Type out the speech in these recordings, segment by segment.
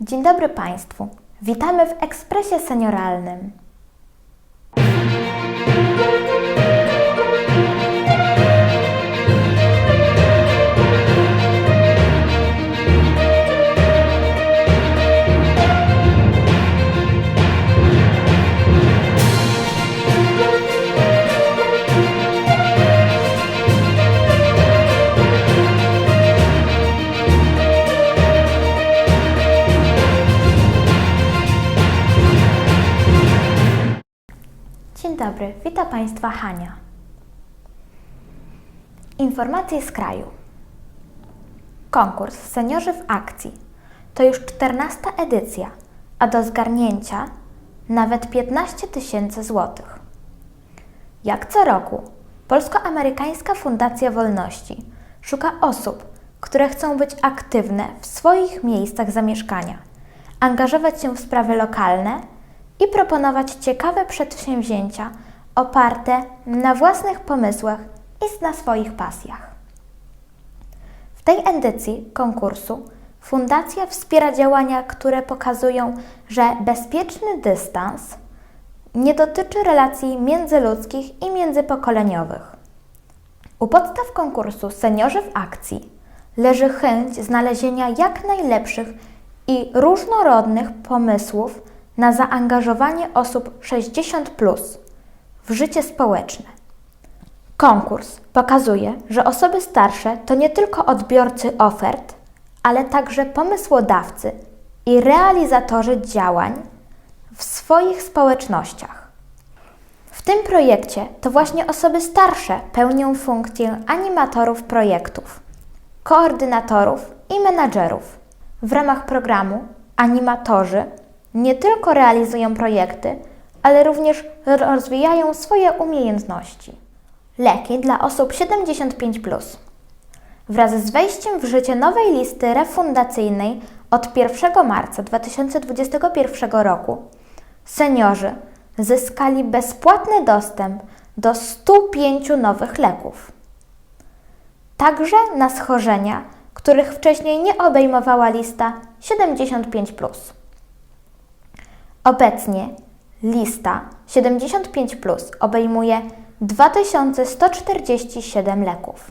Dzień dobry Państwu. Witamy w Ekspresie Senioralnym. Dzień dobry, witam Państwa Hania. Informacje z kraju. Konkurs Seniorzy w Akcji to już 14 edycja, a do zgarnięcia nawet 15 tysięcy złotych. Jak co roku, Polsko-Amerykańska Fundacja Wolności szuka osób, które chcą być aktywne w swoich miejscach zamieszkania, angażować się w sprawy lokalne i proponować ciekawe przedsięwzięcia oparte na własnych pomysłach i na swoich pasjach. W tej edycji konkursu Fundacja wspiera działania, które pokazują, że bezpieczny dystans nie dotyczy relacji międzyludzkich i międzypokoleniowych. U podstaw konkursu Seniorzy w Akcji leży chęć znalezienia jak najlepszych i różnorodnych pomysłów na zaangażowanie osób 60 plus w życie społeczne. Konkurs pokazuje, że osoby starsze to nie tylko odbiorcy ofert, ale także pomysłodawcy i realizatorzy działań w swoich społecznościach. W tym projekcie to właśnie osoby starsze pełnią funkcję animatorów projektów, koordynatorów i menadżerów. W ramach programu animatorzy nie tylko realizują projekty, ale również rozwijają swoje umiejętności. Leki dla osób 75. Wraz z wejściem w życie nowej listy refundacyjnej od 1 marca 2021 roku seniorzy zyskali bezpłatny dostęp do 105 nowych leków. Także na schorzenia, których wcześniej nie obejmowała lista 75. Obecnie lista 75 obejmuje 2147 leków.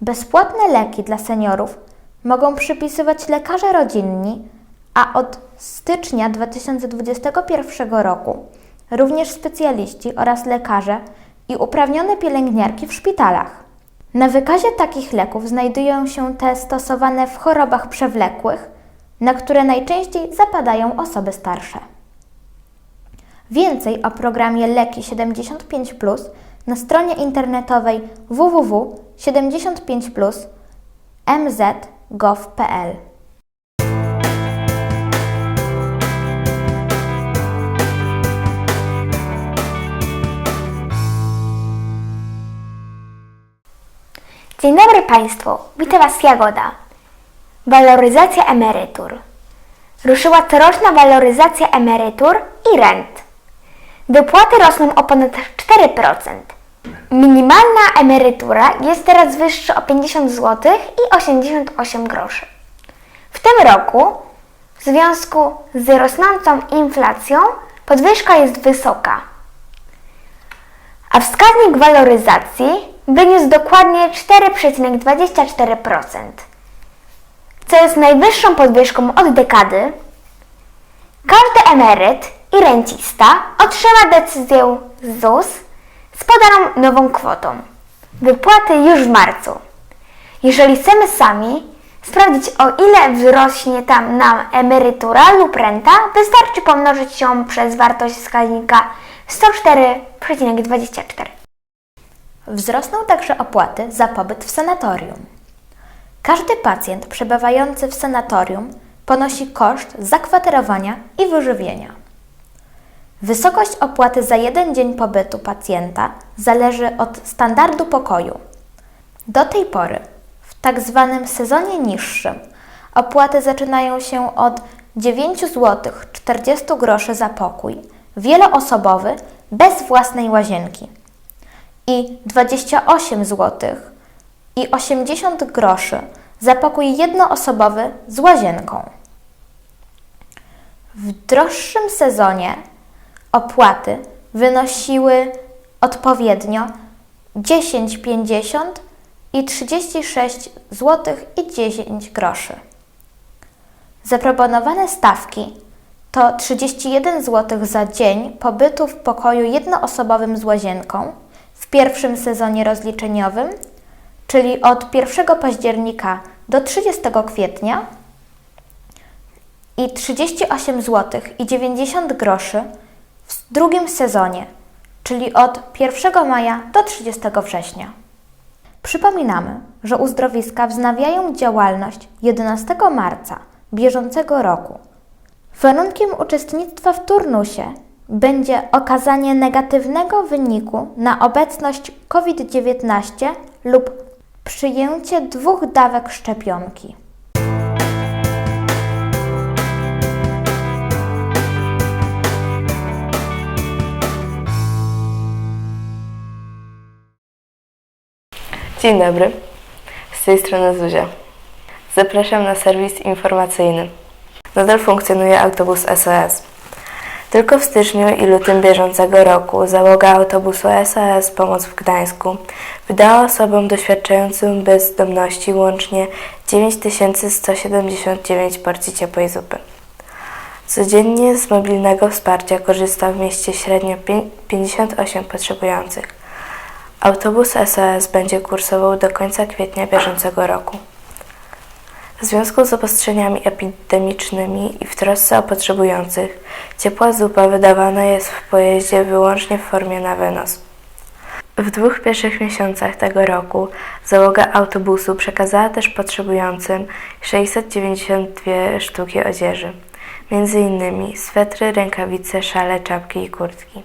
Bezpłatne leki dla seniorów mogą przypisywać lekarze rodzinni, a od stycznia 2021 roku również specjaliści oraz lekarze i uprawnione pielęgniarki w szpitalach. Na wykazie takich leków znajdują się te stosowane w chorobach przewlekłych, na które najczęściej zapadają osoby starsze. Więcej o programie Leki 75 na stronie internetowej www.75plus.mz.gov.pl. Dzień dobry Państwu, witam Was Jagoda. Waloryzacja emerytur. Ruszyła coroczna waloryzacja emerytur i rent. Wypłaty rosną o ponad 4%. Minimalna emerytura jest teraz wyższa o 50 zł i 88 groszy. W tym roku, w związku z rosnącą inflacją, podwyżka jest wysoka a wskaźnik waloryzacji wyniósł dokładnie 4,24%, co jest najwyższą podwyżką od dekady. Każdy emeryt i rencista otrzyma decyzję ZUS z podaną nową kwotą. Wypłaty już w marcu. Jeżeli chcemy sami sprawdzić o ile wzrośnie tam nam emerytura lub renta, wystarczy pomnożyć ją przez wartość wskaźnika 104,24. Wzrosną także opłaty za pobyt w sanatorium. Każdy pacjent przebywający w sanatorium ponosi koszt zakwaterowania i wyżywienia. Wysokość opłaty za jeden dzień pobytu pacjenta zależy od standardu pokoju. Do tej pory, w tak zwanym sezonie niższym, opłaty zaczynają się od 9 zł 40 groszy za pokój wieloosobowy bez własnej łazienki i 28 zł i 80 groszy za pokój jednoosobowy z łazienką. W droższym sezonie opłaty wynosiły odpowiednio 10,50 i 36 zł i 10 groszy. Zaproponowane stawki to 31 zł za dzień pobytu w pokoju jednoosobowym z łazienką w pierwszym sezonie rozliczeniowym, czyli od 1 października do 30 kwietnia i 38 zł i 90 groszy w drugim sezonie, czyli od 1 maja do 30 września. Przypominamy, że uzdrowiska wznawiają działalność 11 marca bieżącego roku. Warunkiem uczestnictwa w turnusie będzie okazanie negatywnego wyniku na obecność COVID-19 lub przyjęcie dwóch dawek szczepionki. Dzień dobry, z tej strony Zuzia. Zapraszam na serwis informacyjny. Nadal funkcjonuje autobus SOS. Tylko w styczniu i lutym bieżącego roku załoga autobusu SOS Pomoc w Gdańsku wydała osobom doświadczającym bezdomności łącznie 9179 porcji ciepłej zupy. Codziennie z mobilnego wsparcia korzysta w mieście średnio pię- 58 potrzebujących. Autobus SOS będzie kursował do końca kwietnia bieżącego roku. W związku z obostrzeniami epidemicznymi i w trosce o potrzebujących, ciepła zupa wydawana jest w pojeździe wyłącznie w formie na wynos. W dwóch pierwszych miesiącach tego roku załoga autobusu przekazała też potrzebującym 692 sztuki odzieży, m.in. swetry, rękawice, szale, czapki i kurtki.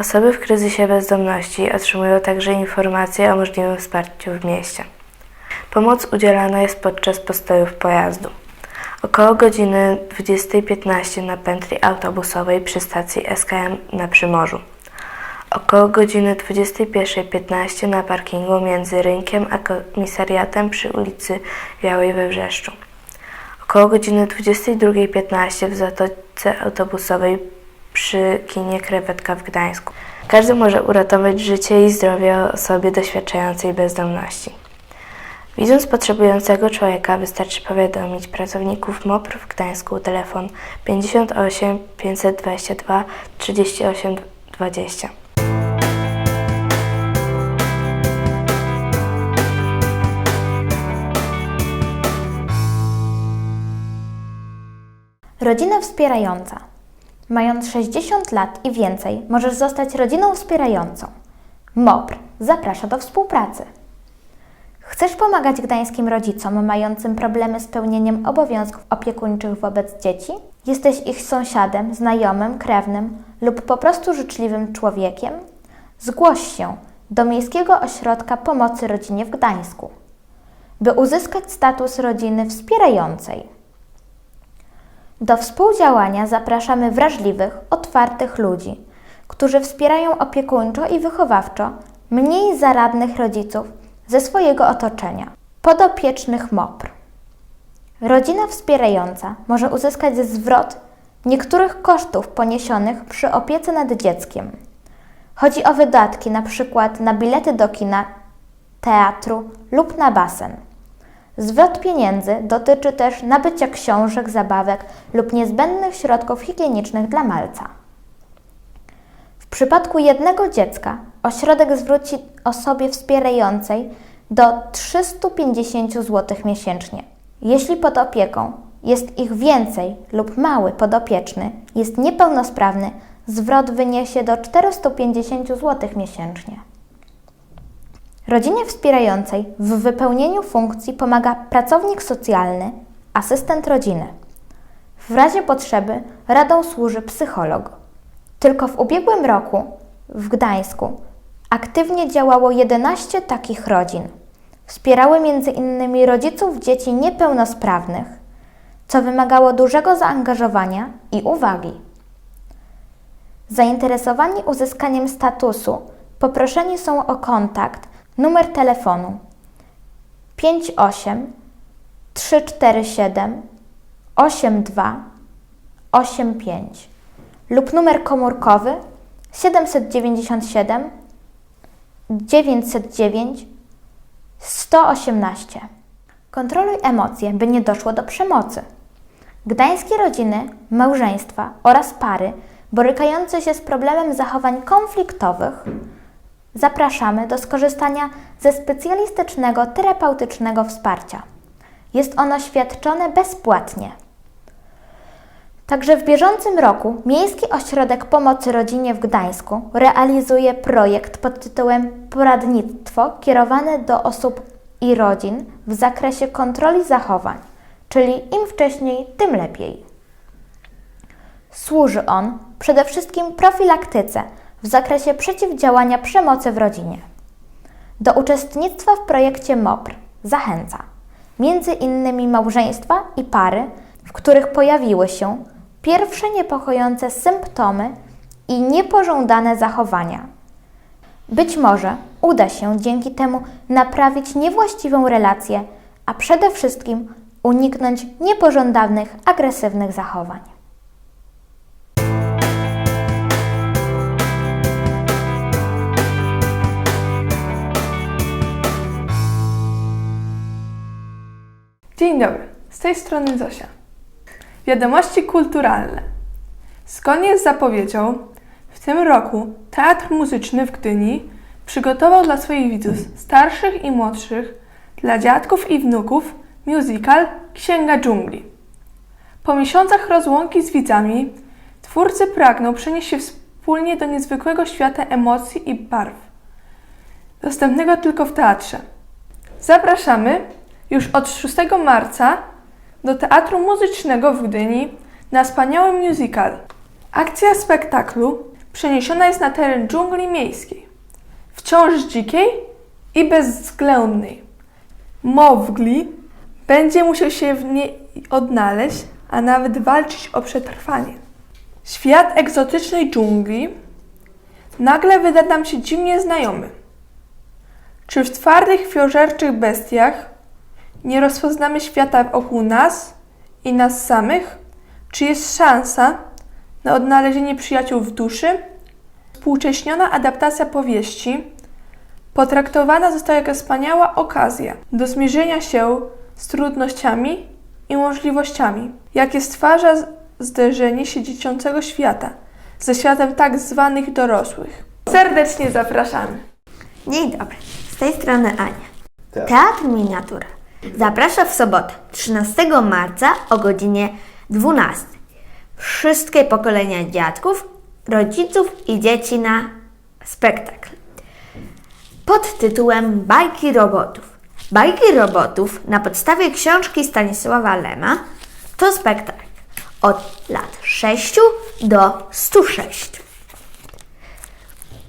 Osoby w kryzysie bezdomności otrzymują także informacje o możliwym wsparciu w mieście. Pomoc udzielana jest podczas postojów pojazdu. Około godziny 20.15 na pętli autobusowej przy stacji SKM na Przymorzu. Około godziny 21.15 na parkingu między rynkiem a komisariatem przy ulicy Białej we Wrzeszczu. Około godziny 22.15 w zatoce autobusowej przy kinie Krewetka w Gdańsku. Każdy może uratować życie i zdrowie osobie doświadczającej bezdomności. Widząc potrzebującego człowieka, wystarczy powiadomić pracowników MOPR w Gdańsku telefon 58 522 38 20. Rodzina wspierająca. Mając 60 lat i więcej, możesz zostać rodziną wspierającą. MOPR zaprasza do współpracy. Chcesz pomagać gdańskim rodzicom mającym problemy z pełnieniem obowiązków opiekuńczych wobec dzieci? Jesteś ich sąsiadem, znajomym, krewnym lub po prostu życzliwym człowiekiem? Zgłoś się do Miejskiego Ośrodka Pomocy Rodzinie w Gdańsku, by uzyskać status rodziny wspierającej. Do współdziałania zapraszamy wrażliwych, otwartych ludzi, którzy wspierają opiekuńczo i wychowawczo mniej zaradnych rodziców ze swojego otoczenia, podopiecznych MOPR. Rodzina wspierająca może uzyskać zwrot niektórych kosztów poniesionych przy opiece nad dzieckiem. Chodzi o wydatki np. na bilety do kina, teatru lub na basen. Zwrot pieniędzy dotyczy też nabycia książek, zabawek lub niezbędnych środków higienicznych dla malca. W przypadku jednego dziecka ośrodek zwróci osobie wspierającej do 350 zł miesięcznie. Jeśli pod opieką jest ich więcej lub mały podopieczny jest niepełnosprawny, zwrot wyniesie do 450 zł miesięcznie. Rodzinie wspierającej w wypełnieniu funkcji pomaga pracownik socjalny, asystent rodziny. W razie potrzeby radą służy psycholog. Tylko w ubiegłym roku w Gdańsku aktywnie działało 11 takich rodzin. Wspierały m.in. rodziców dzieci niepełnosprawnych, co wymagało dużego zaangażowania i uwagi. Zainteresowani uzyskaniem statusu poproszeni są o kontakt numer telefonu 58 347 82 85 lub numer komórkowy 797 909 118. Kontroluj emocje, by nie doszło do przemocy. Gdańskie rodziny, małżeństwa oraz pary borykające się z problemem zachowań konfliktowych zapraszamy do skorzystania ze specjalistycznego terapeutycznego wsparcia. Jest ono świadczone bezpłatnie. Także w bieżącym roku Miejski Ośrodek Pomocy Rodzinie w Gdańsku realizuje projekt pod tytułem Poradnictwo kierowane do osób i rodzin w zakresie kontroli zachowań, czyli im wcześniej, tym lepiej. Służy on przede wszystkim profilaktyce w zakresie przeciwdziałania przemocy w rodzinie. Do uczestnictwa w projekcie MOPR zachęca między innymi małżeństwa i pary, w których pojawiły się pierwsze niepokojące symptomy i niepożądane zachowania. Być może uda się dzięki temu naprawić niewłaściwą relację, a przede wszystkim uniknąć niepożądanych, agresywnych zachowań. Dzień dobry, z tej strony Zosia. Wiadomości kulturalne. Zgodnie z zapowiedzią, w tym roku Teatr Muzyczny w Gdyni przygotował dla swoich widzów starszych i młodszych, dla dziadków i wnuków, musical Księga Dżungli. Po miesiącach rozłąki z widzami, twórcy pragną przenieść się wspólnie do niezwykłego świata emocji i barw, dostępnego tylko w teatrze. Zapraszamy już od 6 marca do Teatru Muzycznego w Gdyni na wspaniały musical. Akcja spektaklu przeniesiona jest na teren dżungli miejskiej, wciąż dzikiej i bezwzględnej. Mowgli będzie musiał się w niej odnaleźć, a nawet walczyć o przetrwanie. Świat egzotycznej dżungli nagle wyda nam się dziwnie znajomy. Czy w twardych, fiożerczych bestiach nie rozpoznamy świata wokół nas i nas samych? Czy jest szansa na odnalezienie przyjaciół w duszy? Współcześniona adaptacja powieści potraktowana została jako wspaniała okazja do zmierzenia się z trudnościami i możliwościami, jakie stwarza zderzenie się dziecięcego świata ze światem tak zwanych dorosłych. Serdecznie zapraszamy. Dzień dobry, z tej strony Ania. Teatr Miniatura zaprasza w sobotę 13 marca o godzinie 12. Wszystkie pokolenia dziadków, rodziców i dzieci na spektakl pod tytułem Bajki robotów. Bajki robotów na podstawie książki Stanisława Lema to spektakl od lat 6 do 106.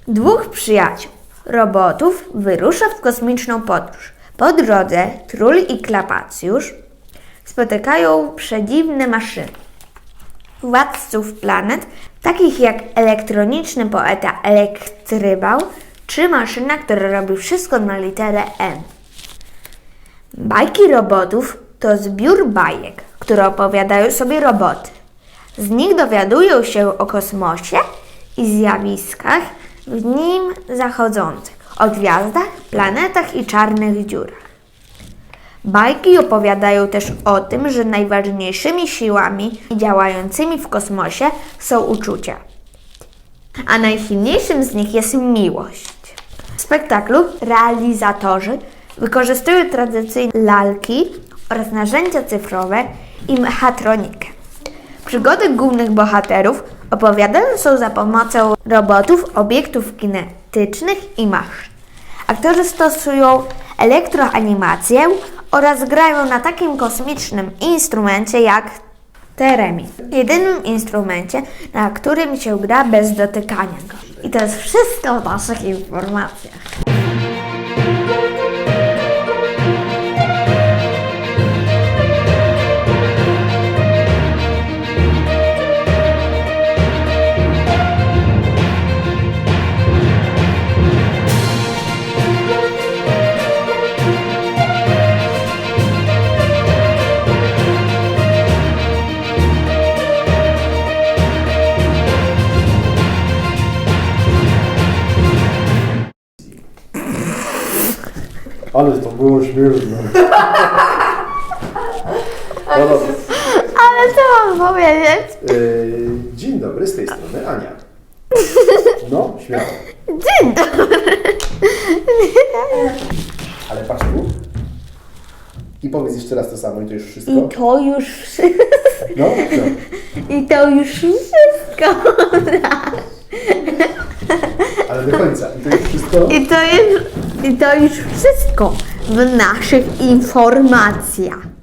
Dwóch przyjaciół, robotów, wyrusza w kosmiczną podróż. Po drodze król i klapacjusz spotykają przedziwne maszyny. Władców planet, takich jak elektroniczny poeta Elektrybał, czy maszyna, która robi wszystko na literę M. Bajki robotów to zbiór bajek, które opowiadają sobie roboty. Z nich dowiadują się o kosmosie i zjawiskach w nim zachodzących, o gwiazdach, planetach i czarnych dziurach. Bajki opowiadają też o tym, że najważniejszymi siłami działającymi w kosmosie są uczucia, a najsilniejszym z nich jest miłość. W spektaklu realizatorzy wykorzystują tradycyjne lalki oraz narzędzia cyfrowe i mechatronikę. Przygody głównych bohaterów opowiadane są za pomocą robotów, obiektów kinetycznych i maszyn. Aktorzy stosują elektroanimację oraz grają na takim kosmicznym instrumencie jak teremin. Jedynym instrumencie, na którym się gra bez dotykania go. I to jest wszystko w naszych informacjach. Śmieszne. No dobra. Ale co mam powiedzieć? Yy, dzień dobry, z tej strony Ania. No, śmiało. Dzień dobry. Ale patrz tu. I powiedz jeszcze raz to samo i to już wszystko. I to już wszystko. No, no. I to już wszystko. Ale do końca. I to już wszystko. I to jest, i to już wszystko w naszych informacjach.